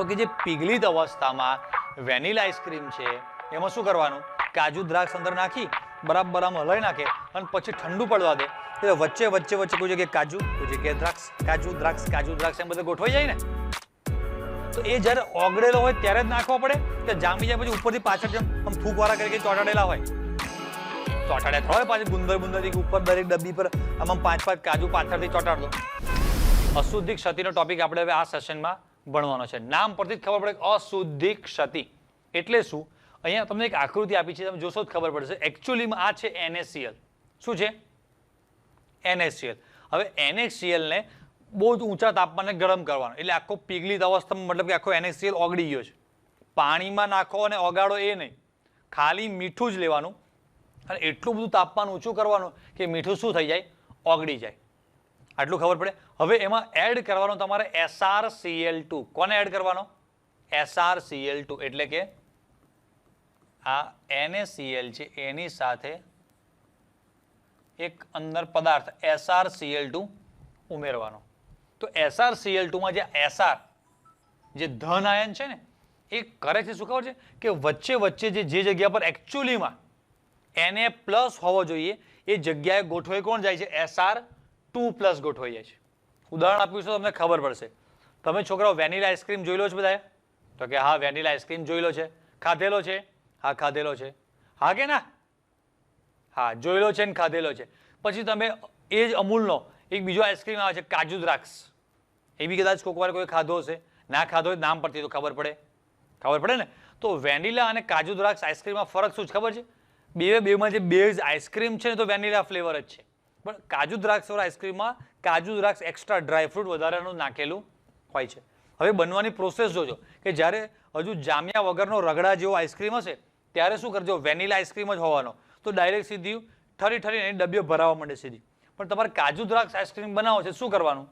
તો કે જે પીગલિત અવસ્થામાં વેનીલા આઈસ્ક્રીમ છે, એમાં શું કરવાનું? કાજુ દ્રાક્ષ અંદર નાખી, બરાબર આમ હલાવી નાખે અને પછી ઠંડુ પડવા દે. એટલે વચ્ચે વચ્ચે વચ્ચે કોઈ જગ્યાએ કાજુ, કોઈ જગ્યાએ દ્રાક્ષ, કાજુ દ્રાક્ષ કાજુ દ્રાક્ષ એમ બધું ગોઠવાઈ જાય ને? તો એ જ્યારે ઓગળેલો હોય ત્યારે જ નાખવો પડે કે જામી જાય પછી ઉપરથી પાછળ જેમ આમ ફૂંકવાળા કરી ચોટાડેલા હોય. ચોટાડ્યા હોય પાછી ગુંદર ગુંદર ઉપર દરેક ડબ્બી પર આમ પાંચ પાંચ કાજુ પાછળથી ચોટાડ દો અશુદ્ધિ ક્ષતિનો ટોપિક આપણે હવે આ સેશનમાં ભણવાનો છે. નામ પરથી જ ખબર પડે કે અશુદ્ધિ ક્ષતિ. એટલે શું? અહીંયા તમને એક આકૃતિ આપી છે, તમે જોશો જ ખબર પડશે. એકચ્યુઅલીમાં આ છે એનએસસીએલ શું છે? NaCl હવે NaCl બહુ જ ઊંચા તાપમાને ગરમ કરવાનો. એટલે આખો પીગલિત અવસ્થામાં મતલબ કે આખો એનએસીએલ ઓગળી ગયો છે. પાણીમાં નાખો અને ઓગાળો એ નહીં. ખાલી મીઠું જ લેવાનું. અને એટલું બધું તાપમાન ઊંચું કરવાનું કે મીઠું શું થઈ જાય? ઓગળી જાય. આટલું ખબર પડે. હવે એમાં એડ કરવાનો તમારે એસઆર સીએલ ટુ કોને એડ કરવાનો? S R C L two આ એનએસીએલ છે, એની સાથે એક અંદર પદાર્થ એસઆર સીએલ ટુ ઉમેરવાનો. તો એસઆર સીએલ ટુમાં જે એસઆર જે ધન આયન છે ને, એ કરે છે શું ખબર છે? કે વચ્ચે વચ્ચે જે જે જગ્યા પર એકચ્યુઅલીમાં એને પ્લસ હોવો જોઈએ, એ જગ્યાએ ગોઠવાઈ કોણ જાય છે? એસઆર ટુ પ્લસ ગોઠવાઈ જાય છે. ઉદાહરણ આપ્યું છે તમને ખબર પડશે. તમે છોકરાઓ વેનીલા આઈસ્ક્રીમ જોઈ લો છો બધાએ? તો કે હા, વેનીલા આઈસ્ક્રીમ જોઈ લો છે. ખાધેલો છે? હા, ખાધેલો છે. હા કે ના? હા જોયેલો છે ને ખાધેલો છે. પછી તમે એ જ અમૂલનો એક બીજો આઈસ્ક્રીમ આવે છે, કાજુ દ્રાક્ષ. એ બી કદાચ કોઈકવાર કોઈ ખાધો હશે. ના ખાધો નામ પરથી તો ખબર પડે. ખબર પડે ને? તો વેનીલા અને કાજુ દ્રાક્ષ આઈસ્ક્રીમમાં ફરક શું છે ખબર છે? બે બેમાં જે બેઝ આઈસ્ક્રીમ છે ને તો વેનીલા ફ્લેવર જ છે. પણ કાજુ દ્રાક્ષવાળા આઈસ્ક્રીમમાં કાજુ દ્રાક્ષ એક્સ્ટ્રા ડ્રાયફ્રૂટ વધારાનું નાખેલું હોય છે. હવે બનવાની પ્રોસેસ જોજો કે જ્યારે હજુ જામ્યા વગરનો રગડા જેવો આઈસ્ક્રીમ હશે, ત્યારે શું કરજો? વેનિલા આઈસ્ક્રીમ જ હોવાનો. તો ડાયરેક્ટ સીધી ઠરી ઠરીને એની ડબ્બીઓ ભરાવા માંડે સીધી. પણ તમારે કાજુ દ્રાક્ષ આઈસ્ક્રીમ બનાવો છે, શું કરવાનું?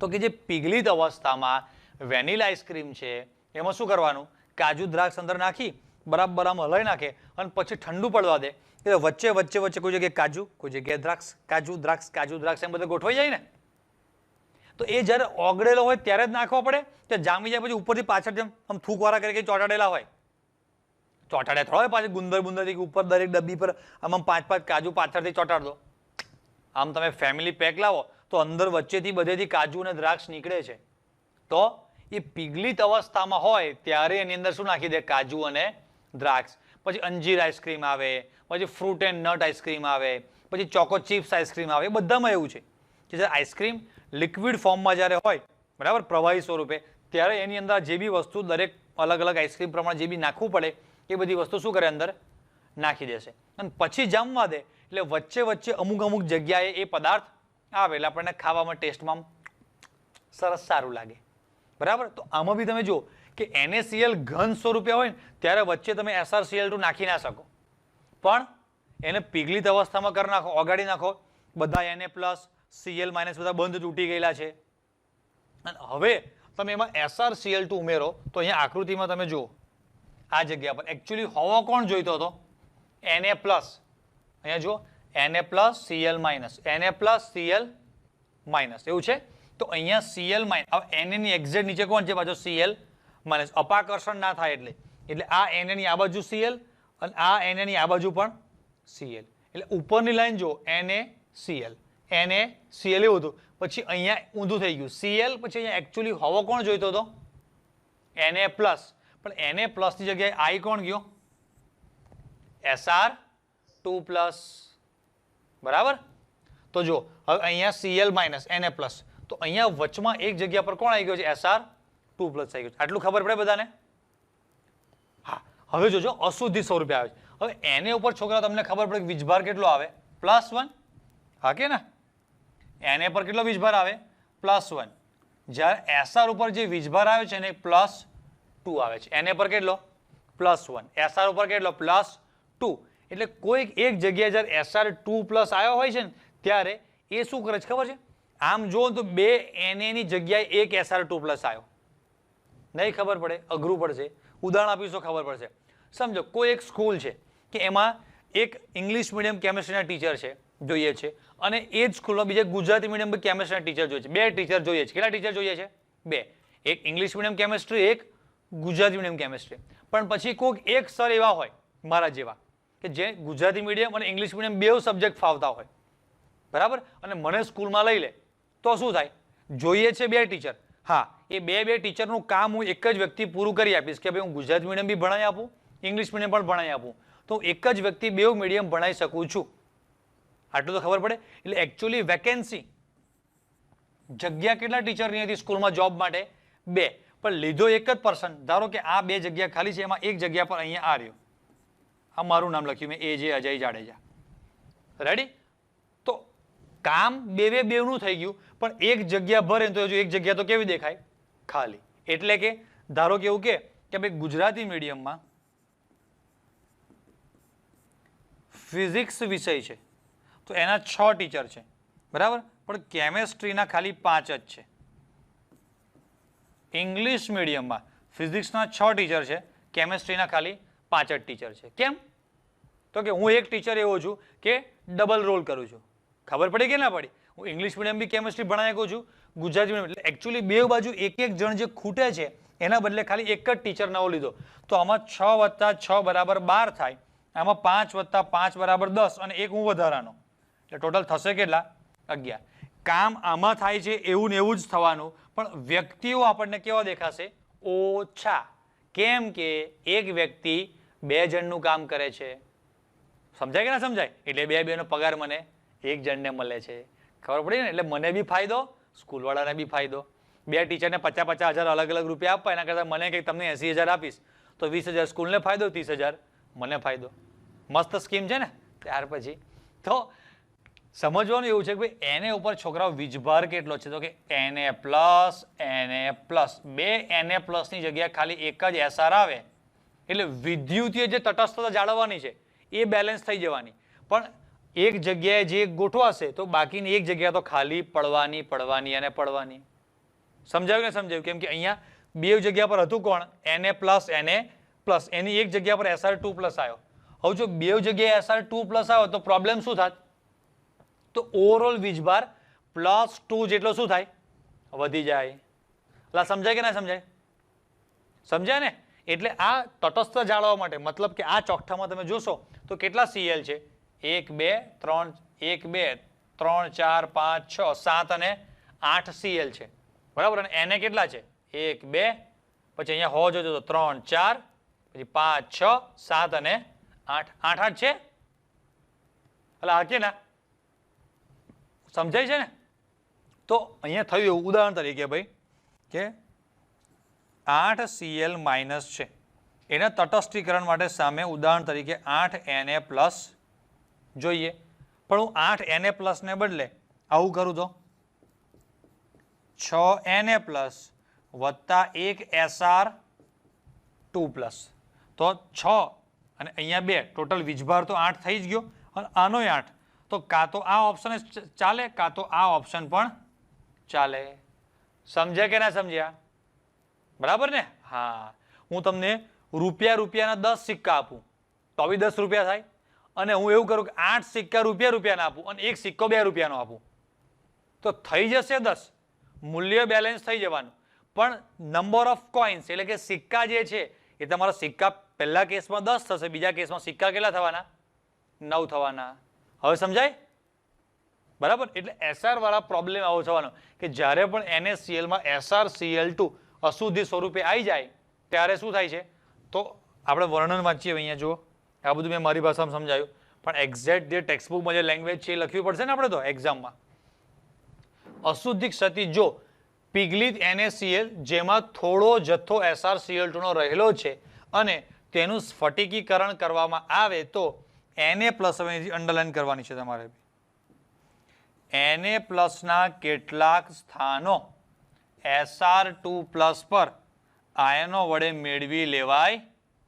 તો કે જે પીગલિત અવસ્થામાં વેનિલા આઈસ્ક્રીમ છે, એમાં શું કરવાનું? કાજુ દ્રાક્ષ અંદર નાખી, બરાબર આમ હલાઈ નાખે અને પછી ઠંડુ પડવા દે. એટલે વચ્ચે વચ્ચે વચ્ચે કોઈ જગ્યાએ કાજુ, કોઈ જગ્યાએ દ્રાક્ષ, કાજુ દ્રાક્ષ કાજુ, દ્રાક્ષ એમ બધું ગોઠવાઈ જાય ને? તો એ જ્યારે ઓગળેલો હોય ત્યારે જ નાખવો પડે કે જામી જાય પછી ઉપરથી પાછળ જેમ આમ થૂકવાળા કરી ચોટાડેલા હોય. ચોટાડે થોડા હોય પાછી ગુંદર ગુંદરથી ઉપર દરેક ડબ્બી પર આમ આમ પાંચ પાંચ કાજુ પાછળથી ચોટાડ દો આમ તમે ફેમિલી પેક લાવો તો અંદર વચ્ચેથી બધેથી કાજુ અને દ્રાક્ષ નીકળે છે. તો એ પીગલિત અવસ્થામાં હોય ત્યારે એની અંદર શું નાખી દે? કાજુ અને દ્રાક્ષ. પછી અંજીર આઈસ્ક્રીમ આવે, પછી ફ્રૂટ એન્ડ નટ આઈસ્ક્રીમ આવે, પછી ચોકો ચિપ્સ આઈસ્ક્રીમ આવે બધામાં એવું છે કે જ્યારે આઈસ્ક્રીમ લિક્વિડ ફોર્મમાં જ્યારે હોય, બરાબર, પ્રવાહી સ્વરૂપે, ત્યારે એની અંદર જે બી વસ્તુ દરેક અલગ અલગ આઈસ્ક્રીમ પ્રમાણે જે બી નાખવું પડે, એ બધી વસ્તુ શું કરે અંદર? નાખી દેશે. અને પછી જામવા દે, એટલે વચ્ચે વચ્ચે અમુક અમુક જગ્યાએ એ પદાર્થ આવે, એટલે આપણને ખાવામાં ટેસ્ટમાં સરસ સારું લાગે. બરાબર? તો આમાં બી તમે જુઓ કે એનએસીએલ ઘન સ્વરૂપે હોય ને, ત્યારે વચ્ચે તમે એસઆરસીએલ ટુ નાખી ના શકો. પણ એને પીગલિત અવસ્થામાં કરી નાખો, ઓગાળી નાખો, બધા એનએ પ્લસ સીએલ માઇનસ બધા બંધ તૂટી ગયેલા છે. અને હવે તમે એમાં SrCl2 ઉમેરો, તો અહીંયા આકૃતિમાં તમે જુઓ. આ જગ્યા પર એકચ્યુઅલી હોવો કોણ જોઈતો હતો? એનએ પ્લસ અહીંયા જુઓ N A plus C L minus Na plus C L minus એવું છે? તો અહીંયા સીએલ માઇનસ હવે Na એક્ઝેટ નીચે કોણ છે? પાછો Cl માઇનસ અપાકર્ષણ ના થાય એટલે. એટલે આ એનએની આ બાજુ સીએલ અને આ એનએની આ બાજુ પણ સીએલ એટલે ઉપરની લાઈન જો એનએ સીએલ Na સીએલ એવું હતું. પછી અહીંયા ઊંધું થઈ ગયું. સીએલ પછી અહીંયા એકચ્યુઅલી હોવો કોણ જોઈતો હતો? Na પ્લસ પણ એનએ પ્લસની જગ્યાએ આઈ કોણ ગયો? એસઆર ટુ પ્લસ બરાબર? તો જો હવે અહીંયા સીએલ માઇનસ Na પ્લસ તો અહીંયા વચમાં એક જગ્યા પર કોણ આવી ગયો છે? Sr ટુ પ્લસ થઈ ગયું આટલું ખબર પડે બધાને? હા, હવે જોજો, અશુદ્ધિ સ્વરૂપે આવે છે. હવે એને ઉપર છોકરા તમને ખબર પડે કે વીજભાર કેટલો આવે? પ્લસ વન હા કે ને? એને પર કેટલો વીજભાર આવે? પ્લસ વન જ્યારે એસઆર ઉપર જે વીજભાર આવે છે, એને પ્લસ ટુ આવે છે. એને પર કેટલો? પ્લસ વન એસઆર ઉપર કેટલો? પ્લસ ટુ એટલે કોઈક એક જગ્યાએ જ્યારે એસઆર ટુ પ્લસ આવ્યો હોય છે ને, ત્યારે એ શું કરે છે ખબર છે? આમ જુઓ તો બે એનએની જગ્યાએ એક એસઆર ટુ પ્લસ આવ્યો. નહીં ખબર પડે, અઘરું પડશે. ઉદાહરણ આપીશ, તો ખબર પડશે. સમજો, કોઈ એક સ્કૂલ છે કે એમાં એક ઇંગ્લિશ મીડિયમ કેમેસ્ટ્રીના ટીચર છે, જોઈએ છે. અને એ જ સ્કૂલમાં બીજા ગુજરાતી મીડિયમ કેમેસ્ટ્રીના ટીચર જોઈએ છે. બે ટીચર જોઈએ છે. કેટલા ટીચર જોઈએ છે? બે. એક ઇંગ્લિશ મીડિયમ કેમેસ્ટ્રી એક ગુજરાતી મીડિયમ કેમેસ્ટ્રી પણ પછી કોઈક એક સર એવા હોય, મારા જેવા, કે જે ગુજરાતી મીડિયમ અને ઇંગ્લિશ મીડિયમ બે સબ્જેક્ટ ફાવતા હોય. બરાબર? અને મને સ્કૂલમાં લઈ લે, તો શું થાય? જોઈએ છે બે ટીચર હા એ બે બે ટીચરનું કામ હું એક જ વ્યક્તિ પૂરું કરી આપીશ કે ભાઈ હું ગુજરાતી મીડિયમ બી ભણાવી આપું ઇંગ્લિશ મીડિયમ પણ ભણાવી આપું. તો એક જ વ્યક્તિ બે મીડિયમ ભણાવી શકું છું. આટલું તો ખબર પડે? એટલે એકચ્યુઅલી વેકેન્સી જગ્યા કેટલા ટીચરની હતી સ્કૂલમાં જોબ માટે? બે. પણ લીધો એક જ પર્સન ધારો કે આ બે જગ્યા ખાલી છે, એમાં એક જગ્યા પર અહીંયા આ રહ્યો. આ મારું નામ લખ્યું, મેં એ જે, અજય જાડેજા. રેડી તો કામ બે બે બેનું થઈ ગયું, પણ એક જગ્યા ભરે તો હજુ એક જગ્યા તો કેવી દેખાય? ખાલી. એટલે કે, ધારો કે એવું કે ભાઈ ગુજરાતી મીડિયમમાં ફિઝિક્સ વિષય છે. તો એના છ ટીચર છે. બરાબર? પણ કેમેસ્ટ્રીના ખાલી પાંચ જ છે. ઇંગ્લિશ મીડિયમમાં ફિઝિક્સના છ ટીચર છે કેમેસ્ટ્રીના ખાલી પાંચ જ ટીચર છે. કેમ? તો કે હું એક ટીચર એવો છું કે ડબલ રોલ કરું છું. ખબર પડી કે ના પડી? હું ઇંગ્લિશ મીડિયમ બી કેમેસ્ટ્રી ભણાવી શકું છું ગુજરાતી મીડિયમ એટલે એકચ્યુઅલી બે બાજુ એક એક જણ જે ખૂટે છે, એના બદલે ખાલી એક જ ટીચર નવો લીધો. તો આમાં છ વત્તા છ બરાબર બાર થાય. આમાં પાંચ વત્તા પાંચ બરાબર દસ અને એક હું વધારાનો. એટલે ટોટલ થશે કેટલા? અગિયાર. કામ આમાં થાય છે એવું ને એવું જ થવાનું. પણ વ્યક્તિઓ આપણને કેવા દેખાશે? ઓછા. કેમ કે એક વ્યક્તિ બે જણનું કામ કરે છે. સમજાય કે ના સમજાય? એટલે બે બેનો પગાર મને એક જણને મળે છે. ખબર પડી ને? એટલે મને બી ફાયદો સ્કૂલવાળાને બી ફાયદો. બે ટીચરને પચાસ પચાસ હજાર અલગ અલગ રૂપિયા આપવા, એના કરતાં મને કંઈક તમને એંસી હજાર આપીશ. તો વીસ હજાર સ્કૂલને ફાયદો, ત્રીસ હજાર મને ફાયદો. મસ્ત સ્કીમ છે ને? ત્યાર પછી. તો સમજવાનું એવું છે કે ભાઈ, એને ઉપર છોકરાઓ વીજભાર કેટલો છે? તો કે એને પ્લસ એને પ્લસ. બે એને પ્લસની જગ્યાએ ખાલી એક જ એસઆર આવે. એટલે વિદ્યુતીય જે તટસ્થતા જાળવવાની છે, એ બેલેન્સ થઈ જવાની. પણ એક જગ્યાએ જે ગોઠવાશે તો બાકીની એક જગ્યા તો ખાલી પડવાની પડવાની અને પડવાની. સમજાવ્યું ને સમજાવ્યું? કેમ કે અહીંયા બે જગ્યા પર હતું કોણ? એને પ્લસ એને પ્લસ એની એક જગ્યા પર એસઆર ટુ પ્લસ આવ્યો. હવે જો બે જગ્યાએ એસઆર ટુ પ્લસ આવ્યો, તો પ્રોબ્લેમ શું થાત તો ઓવરઓલ વીજભાર પ્લસ ટુ જેટલો શું થાય? વધી જાય. એટલે સમજાય કે ના સમજાય? સમજાય ને? એટલે આ તટસ્થ જાળવવા માટે, મતલબ કે આ ચોકઠામાં તમે જોશો, તો કેટલા સીએલ છે? એક, બે, ત્રણ, એક, બે, ત્રણ, ચાર, પાંચ, છ, સાત અને આઠ સીએલ છે. બરાબર? અને એને કેટલા છે? એક, બે, પછી અહીંયા હો જોજો તો ત્રણ, ચાર, પછી પાંચ, છ, સાત અને આઠ. આઠ આઠ છે? એટલે આ કે ના સમજાય છે ને? તો અહીંયા થયું એવું ઉદાહરણ તરીકે ભાઈ કે આઠ સીએલ માઇનસ છે. એના તટસ્થીકરણ માટે સામે ઉદાહરણ તરીકે આઠ એને પ્લસ જોઈએ. પણ હું આઠ એને પ્લસને બદલે આવું કરું તો? છ એને પ્લસ વત્તા એક એસઆર ટુ પ્લસ તો છ અને અહીંયા બે. ટોટલ વીજભાર તો આઠ થઈ જ ગયો. અને આનોય આઠ. તો કાં તો આ ઓપ્શન ચાલે, કાં તો આ ઓપ્શન પણ ચાલે. સમજ્યા કે ના સમજ્યા? બરાબર ને? હા. હું તમને રૂપિયા રૂપિયાના દસ સિક્કા આપું. તો બી દસ રૂપિયા થાય. અને હું એવું કરું કે આઠ સિક્કા રૂપિયા રૂપિયાના આપું અને એક સિક્કો બે રૂપિયાનો આપું. તો થઈ જશે દસ. મૂલ્ય બેલેન્સ થઈ જવાનું. પણ નંબર ઓફ કોઇન્સ એટલે કે સિક્કા જે છે, એ તમારા સિક્કા પહેલા કેસમાં દસ થશે, બીજા કેસમાં સિક્કા કેટલા થવાના? નવ થવાના. હવે સમજાય? બરાબર? એટલે એસઆરવાળા પ્રોબ્લેમ આવો થવાનો કે જ્યારે પણ એનએસસીએલમાં S R C L two અશુદ્ધિ સ્વરૂપે આવી જાય, ત્યારે શું થાય છે? તો આપણે વર્ણન વાંચીએ અહીંયા, જુઓ. આ બધું મેં મારી ભાષામાં સમજાયું. પણ એક્ઝેક્ટ જે ટેક્સ્ટબુકમાં જે લેંગ્વેજ છે એ લખવી પડશે ને આપણે તો એક્ઝામમાં અશુદ્ધિ ક્ષતિ જો પીગલિત એનએસીએલ જેમાં થોડો જથ્થો એસઆર સીએલ ટુનો રહેલો છે અને તેનું સ્ફટિકીકરણ કરવામાં આવે તો એને પ્લસ હવે અંડરલાઈન કરવાની છે તમારે એને પ્લસના કેટલાક સ્થાનો એસઆર ટુ પ્લસ પર આયનો વડે મેળવી લેવાય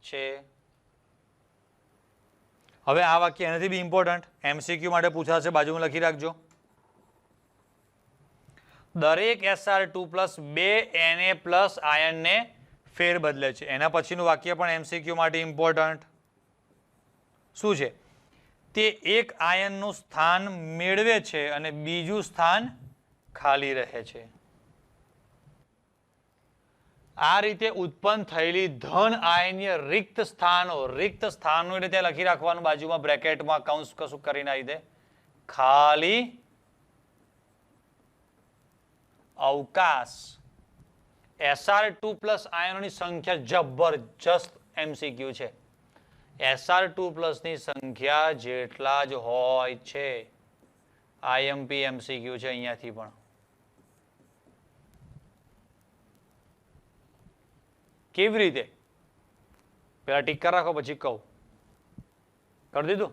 છે. હવે આ વાક્ય એનાથી બી ઇમ્પોર્ટન્ટ એમસીક્યુ માટે પૂછાશે, બાજુમાં લખી રાખજો. દરેક એસઆર ટુ પ્લસ બે એનએ પ્લસ આયનને ફેર બદલે છે. એના પછીનું વાક્ય પણ એમસીક્યુ માટે ઇમ્પોર્ટન્ટ શું છે? તે એક આયનનું સ્થાન મેળવે છે અને બીજું સ્થાન ખાલી રહે છે. આ રીતે ઉત્પન્ન થયેલી ધન આયનીય રિક્ત સ્થાનો રિક્ત સ્થાનો એટલે ત્યાં લખી રાખવાનું બાજુમાં બ્રેકેટમાં કૌંસ કશું કરીને આવી દે. ખાલી અવકાશ. એસઆર ટુ પ્લસ આયનોની સંખ્યા જબરજસ્ત એમસીક્યુ છે. એસઆર ટુ પ્લસની સંખ્યા જેટલા જ હોય છે. આઈએમપી એમસીક્યુ છે અહીંયાથી પણ. કેવી રીતે? પેલા ટીકા રાખો, પછી કહું. કરી દીધું?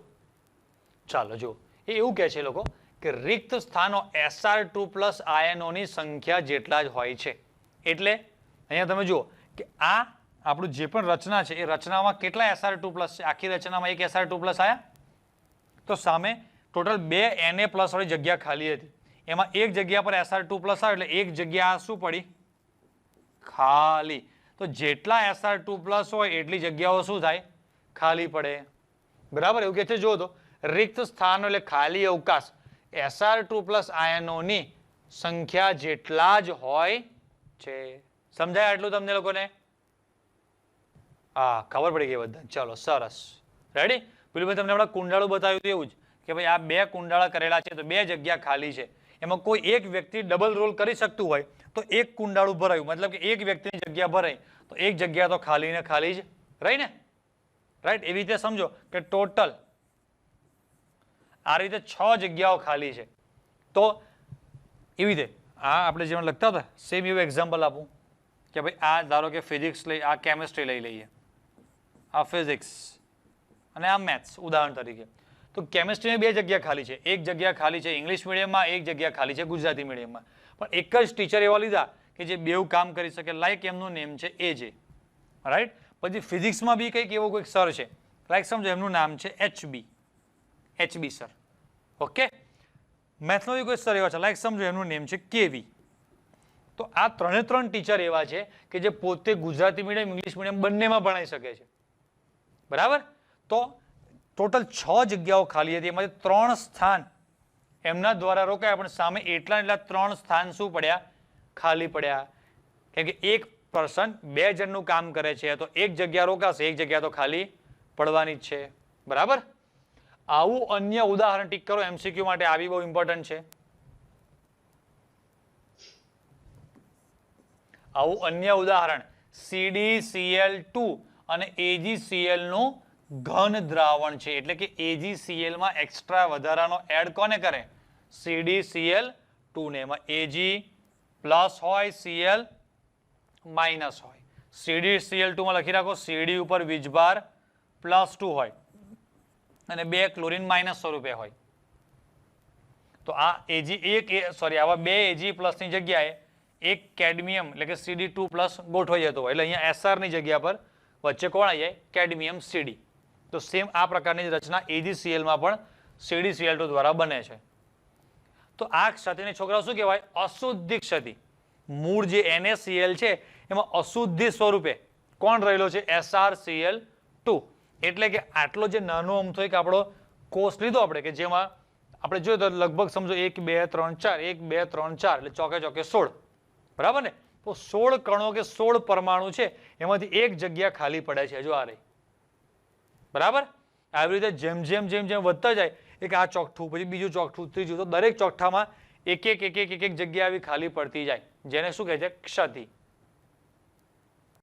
ચાલો જો એ એવું કહે છે લોકો કે રિક્ત સ્થાનો એસઆર ટુ પ્લસ આયનોની સંખ્યા જેટલા જ હોય છે. એટલે અહીંયા તમે જુઓ કે આ આપણું જે પણ રચના છે, એ રચનામાં કેટલા એસઆર ટુ પ્લસ છે? આખી રચનામાં એક એસઆર ટુ પ્લસ આવ્યા તો સામે ટોટલ બે એનએ પ્લસ વાળી જગ્યા ખાલી હતી. એમાં એક જગ્યા પર એસઆર ટુ પ્લસ આવે, એટલે એક જગ્યા શું પડી? ખાલી. તો જેટલા એસઆર ટુ પ્લસ હોય એટલી જગ્યાઓ શું થાય? ખાલી પડે. બરાબર? એવું કે છે જો રિક્ત સ્થાનો એટલે ખાલી અવકાશ. એસઆર ટુ પ્લસ આયનોની સંખ્યા જેટલા જ હોય છે. સમજાય આટલું તમને લોકોને? હા, ખબર પડી ગઈ બધા ચલો, સરસ. રેડી પેલું મેં તમને હમણાં કુંડાળું બતાવ્યું હતું એવું જ કે ભાઈ આ બે કુંડાળા કરેલા છે તો બે જગ્યા ખાલી છે. એમાં કોઈ એક વ્યક્તિ ડબલ રોલ કરી શકતું હોય, તો એક કુંડાળું ભરાયું. મતલબ કે એક વ્યક્તિની જગ્યા ભરાય તો એક જગ્યા તો ખાલી ને ખાલી જ રહી ને? રાઈટ એવી રીતે સમજો કે ટોટલ આ રીતે છ જગ્યાઓ ખાલી છે. તો એવી રીતે, આ આપણે જેમાં લખતા હતા સેમ એવું એક્ઝામ્પલ આપું કે ભાઈ આ ધારો કે ફિઝિક્સ લઈ, આ કેમેસ્ટ્રી લઈ લઈએ. આ ફિઝિક્સ અને આ મેથ્સ ઉદાહરણ તરીકે. તો કેમેસ્ટ્રીની બે જગ્યા ખાલી છે. એક જગ્યા ખાલી છે ઇંગ્લિશ મીડિયમમાં એક જગ્યા ખાલી છે ગુજરાતી મીડિયમમાં પણ એક જ ટીચર એવા લીધા કે જે બેઉ કામ કરી શકે લાઈક એમનું નેમ છે એ જે રાઈટ પછી ફિઝિક્સમાં બી કંઈક એવો કોઈક સર છે. લાઈક સમજો, એમનું નામ છે એચબી એચબી સર ઓકે મેથનો બી કોઈ સર એવા છે. લાઈક સમજો, એમનું નેમ છે કેવી તો આ ત્રણે ત્રણ ટીચર એવા છે કે જે પોતે ગુજરાતી મીડિયમ ઇંગ્લિશ મીડિયમ બંનેમાં ભણાઈ શકે છે. બરાબર? તો ટોટલ છ જગ્યાઓ ખાલી હતી. એમાંથી ત્રણ સ્થાન એમના દ્વારા રોકાયા. પણ સામે એટલા એટલા ત્રણ સ્થાન શું પડ્યા? ખાલી પડ્યા. કેમ કે એક પર્સન બે જણનું કામ કરે છે, તો એક જગ્યા રોકાશે, એક જગ્યા તો ખાલી પડવાની જ છે. બરાબર? આવું અન્ય ઉદાહરણ ટીક કરો એમસીક્યુ માટે આવી બહુ ઇમ્પોર્ટન્ટ છે. આવું અન્ય ઉદાહરણ સીડી સીએલ ટુ અને AgCl નું ઘન દ્રાવણ છે. એટલે કે AgCl માં એક્સ્ટ્રા વધારાનો એડ કોને કરે? CdCl2 ને. એમાં Ag પ્લસ હોય Cl માઇનસ હોય. CdCl2 માં લખી રાખો CD ઉપર વીજભાર પ્લસ ટુ હોય. અને બે ક્લોરીન માઇનસ સ્વરૂપે હોય. તો આ એજી એક સોરી આવા બે એજી પ્લસની જગ્યાએ એક કેડમિયમ એટલે કે સીડી ટુ પ્લસ ગોઠવાઈ જતો હોય. એટલે અહીંયા એસઆરની જગ્યા પર વચ્ચે કોણ આવી જાય? કેડમિયમ સીડી તો સેમ આ પ્રકારની રચના AgCl માં પણ CdCl2 દ્વારા બને છે. તો આ ક્ષતિને છોકરાઓ શું કહેવાય? અશુદ્ધિ ક્ષતિ. મૂળ જે NaCl છે, એમાં અશુદ્ધિ સ્વરૂપે કોણ રહેલો છે? SrCl2 એટલે કે આટલો જે નાનો અમથો એક આપણો કોષ લીધો આપણે, કે જેમાં આપણે જોઈએ તો લગભગ સમજો એક, બે, ત્રણ, ચાર, એક, બે, ત્રણ, ચાર, એટલે ચોકે ચોકે સોળ. બરાબર ને? તો સોળ કણો કે સોળ પરમાણુ છે, એમાંથી એક જગ્યા ખાલી પડે છે જો આ રહી. બરાબર? આવી રીતે જેમ જેમ જેમ જેમ વધતા જાય, એક આ ચોકઠું, પછી બીજું ચોકઠું, ત્રીજું, તો દરેક ચોકઠામાં એક એક એક એક એક જગ્યા આવી ખાલી પડતી જાય. જેને શું કહે છે? ક્ષતિ.